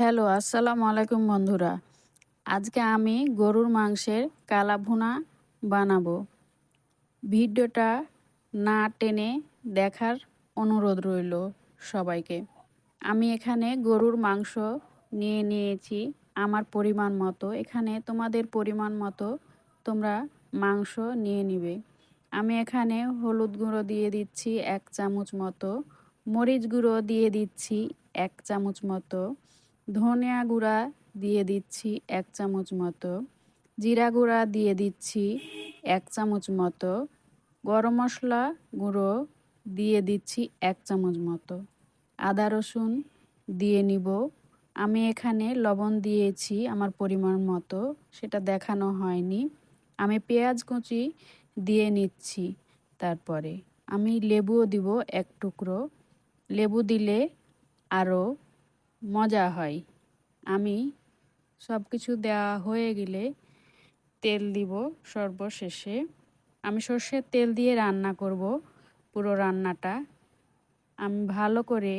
Hello, আসসালামু আলাইকুম বন্ধুরা। আজকে আমি গরুর মাংসের কালা ভুনা বানাবো। ভিডিওটা না টেনে দেখার অনুরোধ রইল সবাইকে। আমি এখানে গরুর মাংস নিয়ে নিয়েছি আমার পরিমাণ মতো। এখানে তোমাদের পরিমাণ মতো তোমরা মাংস নিয়ে নিবে। আমি এখানে হলুদ গুঁড়ো দিয়ে দিচ্ছি এক চামচ মতো, মরিচ গুঁড়ো দিয়ে দিচ্ছি এক চামচ মতো ধনিয়া গুঁড়া দিয়ে দিচ্ছি এক চামচ মতো। জিরা গুঁড়া দিয়ে দিচ্ছি এক চামচ মতো। গরম মশলা গুঁড়ো দিয়ে দিচ্ছি এক চামচ মতো। আদা রসুন দিয়ে নিব। আমি এখানে লবণ দিয়েছি আমার পরিমাণ মতো, সেটা দেখানো হয়নি। আমি পেঁয়াজ কুচি দিয়ে নিচ্ছি তারপরে। আমি লেবুও দিব এক টুকরো। লেবু দিলে আরও মজা হয়। আমি সব কিছু দেওয়া হয়ে গেলে তেল দিব সর্বশেষে। আমি সর্ষের তেল দিয়ে রান্না করব পুরো রান্নাটা। আমি ভালো করে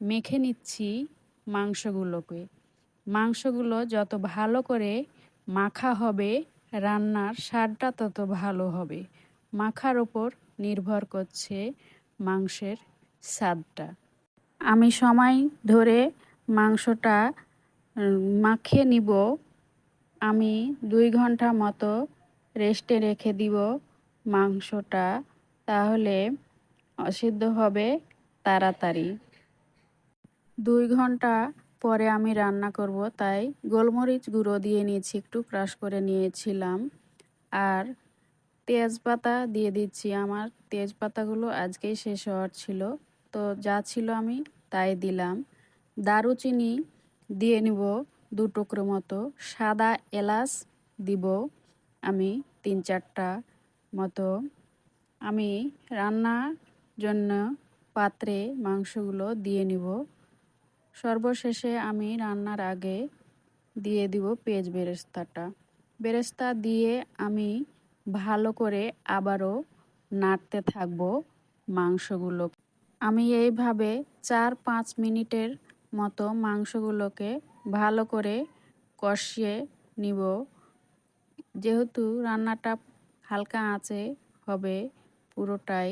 মেখে নিচ্ছি মাংসগুলোকে। মাংসগুলো যত ভালো করে মাখা হবে, রান্নার স্বাদটা তত ভালো হবে। মাখার ওপর নির্ভর করছে মাংসের স্বাদটা। আমি সময় ধরে মাংসটা মাখিয়ে নিব। আমি দুই ঘণ্টা মতো রেস্টে রেখে দিব মাংসটা, তাহলে অসিদ্ধ হবে তাড়াতাড়ি। দুই ঘণ্টা পরে আমি রান্না করব, তাই গোলমরিচ গুঁড়ো দিয়ে নিয়েছি, একটু ক্রাশ করে নিয়েছিলাম। আর তেজপাতা দিয়ে দিচ্ছি, আমার তেজপাতাগুলো আজকেই শেষ হওয়ার ছিল, তো যা ছিল আমি তাই দিলাম। দারুচিনি দিয়ে নিব দু টুকরো মতো। সাদা এলাচ দিব আমি তিন চারটা মতো। আমি রান্নার জন্য পাত্রে মাংসগুলো দিয়ে নিব। সর্বশেষে আমি রান্নার আগে দিয়ে দিব পেঁয়াজ বেরেস্তাটা। বেরেস্তা দিয়ে আমি ভালো করে আবারও নাড়তে থাকব মাংসগুলো। আমি এইভাবে চার পাঁচ মিনিটের মতো মাংসগুলোকে ভালো করে কষিয়ে নিব। যেহেতু রান্নাটা হালকা আঁচে হবে পুরোটাই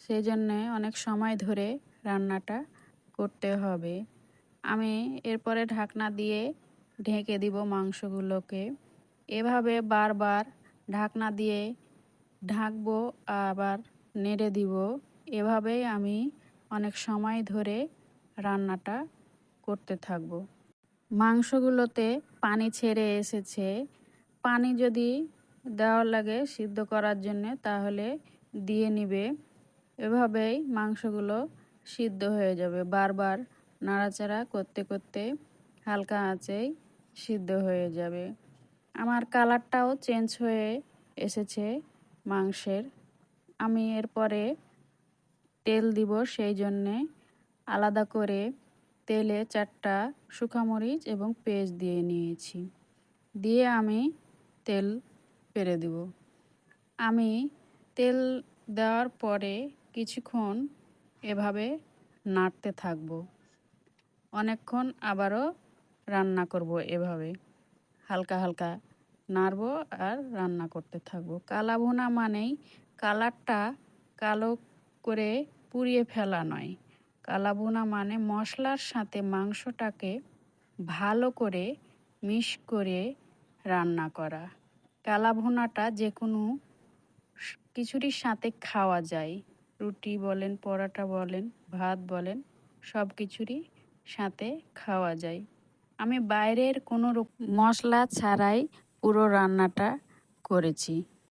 সেই জন্যে অনেক সময় ধরে রান্নাটা করতে হবে। আমি এরপরে ঢাকনা দিয়ে ঢেকে দিব মাংসগুলোকে। এভাবে বারবার ঢাকনা দিয়ে ঢাকবো, আবার নেড়ে দিব। এভাবেই আমি অনেক সময় ধরে রান্নাটা করতে থাকব। মাংসগুলোতে পানি ছেড়ে এসেছে। পানি যদি দেওয়া লাগে সিদ্ধ করার জন্যে তাহলে দিয়ে নিবে। এভাবেই মাংসগুলো সিদ্ধ হয়ে যাবে। বারবার নাড়াচাড়া করতে করতে হালকা আঁচেই সিদ্ধ হয়ে যাবে। আমার কালারটাও চেঞ্জ হয়ে এসেছে মাংসের। আমি এরপরে তেল দিব সেই জন্যে আলাদা করে তেলে চারটা শুকামরিচ এবং পেঁয়াজ দিয়ে নিয়েছি। দিয়ে আমি তেল পেরে দিব। আমি তেল দেওয়ার পরে কিছুক্ষণ এভাবে নাড়তে থাকব। অনেকক্ষণ আবারও রান্না করব এভাবে। হালকা হালকা নাড়ব আর রান্না করতে থাকব। কালা ভুনা মানেই কালারটা কালো করে পুড়িয়ে ফেলা নয়। কালা ভুনা মানে মশলার সাথে মাংসটাকে ভালো করে মিশ করে রান্না করা। কালা ভুনাটা যে কোনো কিছুরির সাথে খাওয়া যায়। রুটি বলেন, পরোটা বলেন, ভাত বলেন সব কিছুরই সাথে খাওয়া যায়। আমি বাইরের কোনো মশলা ছাড়াই পুরো রান্নাটা করেছি।